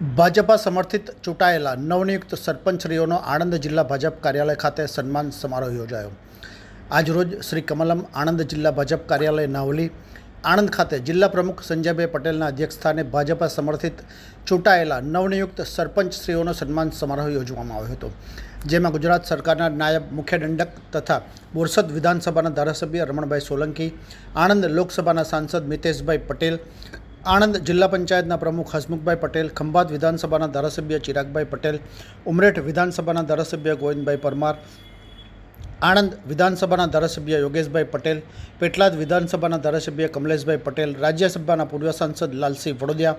ભાજપા સમર્થિત ચૂંટાયેલા નવનિયુક્ત સરપંચશ્રીઓનો આણંદ જિલ્લા ભાજપ કાર્યાલય ખાતે સન્માન સમારોહ યોજાયો. આજરોજ શ્રી કમલમ આણંદ જિલ્લા ભાજપ કાર્યાલય નાવલી, આણંદ ખાતે જિલ્લા પ્રમુખ સંજયભાઈ પટેલના અધ્યક્ષસ્થાને ભાજપા સમર્થિત ચૂંટાયેલા નવનિયુક્ત સરપંચશ્રીઓનો સન્માન સમારોહ યોજવામાં આવ્યો હતો, જેમાં ગુજરાત સરકારના નાયબ મુખ્ય દંડક તથા બોરસદ વિધાનસભાના ધારાસભ્ય રમણભાઈ સોલંકી, આણંદ લોકસભાના સાંસદ મિતેશભાઈ પટેલ આણંદ જિલ્લા પંચાયતના પ્રમુખ હસમુખભાઈ પટેલ, ખંભાત વિધાનસભાના ધારાસભ્ય ચિરાગભાઈ પટેલ, ઉમરેઠ વિધાનસભાના ધારાસભ્ય ગોવિંદભાઈ પરમાર, આણંદ વિધાનસભાના ધારાસભ્ય યોગેશભાઈ પટેલ, પેટલાદ વિધાનસભાના ધારાસભ્ય કમલેશભાઈ પટેલ, રાજ્યસભાના પૂર્વ સાંસદ લાલસિંહ વડોદિયા,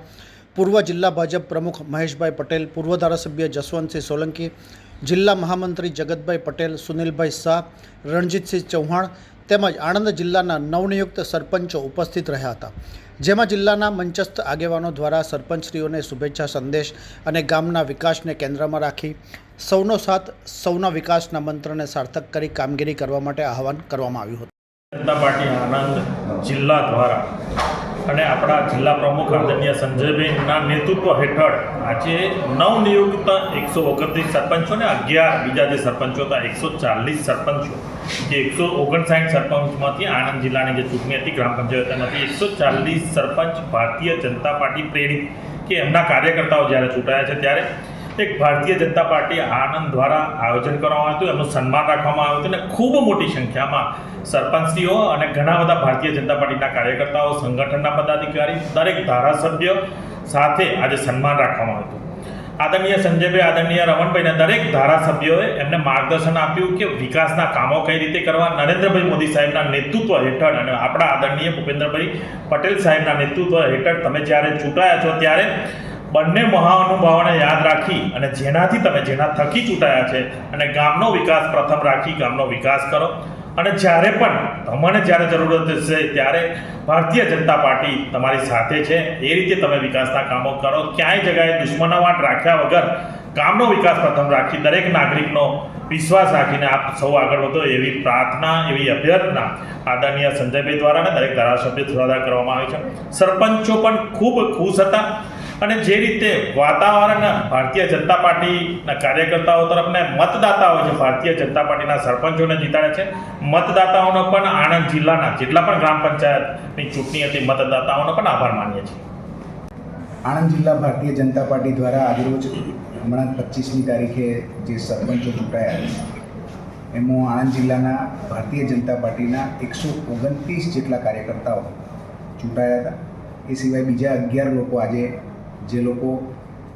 પૂર્વ જિલ્લા ભાજપ પ્રમુખ મહેશભાઈ પટેલ, પૂર્વ ધારાસભ્ય જસવંતસિંહ સોલંકી, જિલ્લા મહામંત્રી જગતભાઈ પટેલ, સુનિલભાઈ શાહ, રણજીતસિંહ ચૌહાણ તેમજ આણંદ જિલ્લાના નવનિયુક્ત સરપંચો ઉપસ્થિત રહ્યા હતા. જેમાં જિલ્લાના મંચસ્થ આગેવાનો દ્વારા સરપંચશ્રીઓને શુભેચ્છા સંદેશ અને ગામના વિકાસને કેન્દ્રમાં રાખી સૌનો સાથ, સૌના વિકાસના મંત્રને સાર્થક કરી કામગીરી કરવા માટે આહવાન કરવામાં આવ્યું હતું. જનતા પાર્ટી આણંદ જિલ્લા દ્વારા અને આપણા જિલ્લા પ્રમુખ આદરણીય સંજયભાઈના નેતૃત્વ હેઠળ આજે નવનિયુક્ત એકસો ઓગણત્રીસ સરપંચો ને અગિયાર બીજા જે સરપંચો હતા, એકસો ચાલીસ સરપંચો, જે એકસો ઓગણસાઠ સરપંચમાંથી આણંદ જિલ્લાની જે ચૂંટણી હતી, ગ્રામ પંચાયતમાંથી એકસો ચાલીસ સરપંચ ભારતીય જનતા પાર્ટી પ્રેરિત કે એમના કાર્યકર્તાઓ જ્યારે ચૂંટાયા છે ત્યારે એક ભારતીય જનતા પાર્ટી આનંદ દ્વારા આયોજન કરવામાં આવ્યું એમનું સન્માન રાખવામાં આવ્યું હતું અને ખૂબ મોટી સંખ્યામાં સરપંચશ્રીઓ અને ઘણા બધા ભારતીય જનતા પાર્ટીના કાર્યકર્તાઓ, સંગઠનના પદાધિકારી, દરેક ધારાસભ્ય સાથે આજે સન્માન રાખવામાં આવ્યું આદરણીય સંજયભાઈ, આદરણીય રમણભાઈને દરેક ધારાસભ્યોએ એમને માર્ગદર્શન આપ્યું કે વિકાસના કામો કઈ રીતે કરવા. નરેન્દ્રભાઈ મોદી સાહેબના નેતૃત્વ હેઠળ અને આપણા આદરણીય ભૂપેન્દ્રભાઈ પટેલ સાહેબના નેતૃત્વ હેઠળ તમે જ્યારે ચૂંટાયા છો ત્યારે બંને મહાનુભાવોને યાદ રાખી અને જેનાથી તમે જેના થકી ચૂંટાયા છે અને ગામનો વિકાસ પ્રથમ રાખી, ગામનો વિકાસ કરો. અને જ્યારે પણ તમને જ્યારે જરૂરત હશે ત્યારે ભારતીય જનતા પાર્ટી તમારી સાથે છે. એ રીતે તમે વિકાસના કામો કરો. ક્યાંય જગાએ દુશ્મનાવાટ રાખ્યા વગર ગામનો વિકાસ પ્રથમ રાખી દરેક નાગરિકનો વિશ્વાસ રાખીને આપ સૌ આગળ વધો એવી પ્રાર્થના, એવી અભ્યર્થના આદરણીય સંજયભાઈ દ્વારા અને દરેક ધારાસભ્ય દ્વારા કરવામાં આવી છે. સરપંચો પણ ખૂબ ખુશ હતા. અને જે રીતે વાતાવરણ ભારતીય જનતા પાર્ટીના કાર્યકર્તાઓ તરફને મતદાતાઓ જે ભારતીય જનતા પાર્ટીના સરપંચોને જીતાડે છે, મતદાતાઓનો પણ આણંદ જિલ્લાના જેટલા પણ ગ્રામ પંચાયતની ચૂંટણી હતી, મતદાતાઓનો પણ આભાર માનીએ છીએ. આણંદ જિલ્લા ભારતીય જનતા પાર્ટી દ્વારા આજરોજ હમણાં પચીસમી તારીખે જે સરપંચો ચૂંટાયા એમાં આણંદ જિલ્લાના ભારતીય જનતા પાર્ટીના એકસો ઓગણત્રીસ જેટલા કાર્યકર્તાઓ ચૂંટાયા હતા. એ સિવાય બીજા અગિયાર લોકો આજે જે લોકો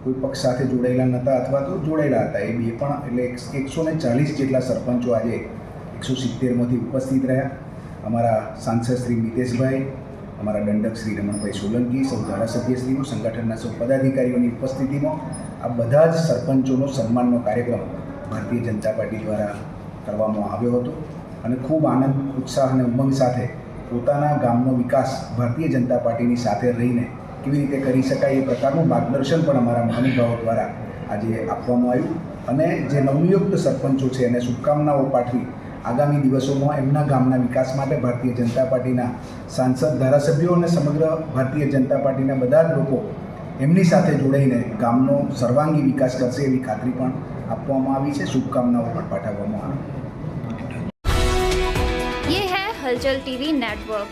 કોઈ પક્ષ સાથે જોડાયેલા નહોતા અથવા તો જોડાયેલા હતા. એ બે પણ એટલે એકસો ને ચાલીસ જેટલા સરપંચો આજે એકસો સિત્તેરમાંથી ઉપસ્થિત રહ્યા. અમારા સાંસદ શ્રી મિતેશભાઈ, અમારા દંડક શ્રી રમણભાઈ સોલંકી, સૌ ધારાસભ્યશ્રીઓ, સંગઠનના સૌ પદાધિકારીઓની ઉપસ્થિતિમાં આ બધા જ સરપંચોનો સન્માનનો કાર્યક્રમ ભારતીય જનતા પાર્ટી દ્વારા કરવામાં આવ્યો હતો. અને ખૂબ આનંદ, ઉત્સાહ અને ઉમંગ સાથે પોતાના ગામનો વિકાસ ભારતીય જનતા પાર્ટીની સાથે રહીને કેવી રીતે કરી શકાય એ પ્રકારનું માર્ગદર્શન પણ અમારા મહાનુભાવો દ્વારા આજે આપવામાં આવ્યું. અને જે નવનિયુક્ત સરપંચો છે, એને શુભકામનાઓ પાઠવી આગામી દિવસોમાં એમના ગામના વિકાસ માટે ભારતીય જનતા પાર્ટીના સાંસદ, ધારાસભ્યો અને સમગ્ર ભારતીય જનતા પાર્ટીના બધા જ લોકો એમની સાથે જોડાઈને ગામનો સર્વાંગી વિકાસ કરશે એવી ખાતરી પણ આપવામાં આવી છે. શુભકામનાઓ પણ પાઠવવામાં આવી. યે હૈ હલચલ ટીવી નેટવર્ક.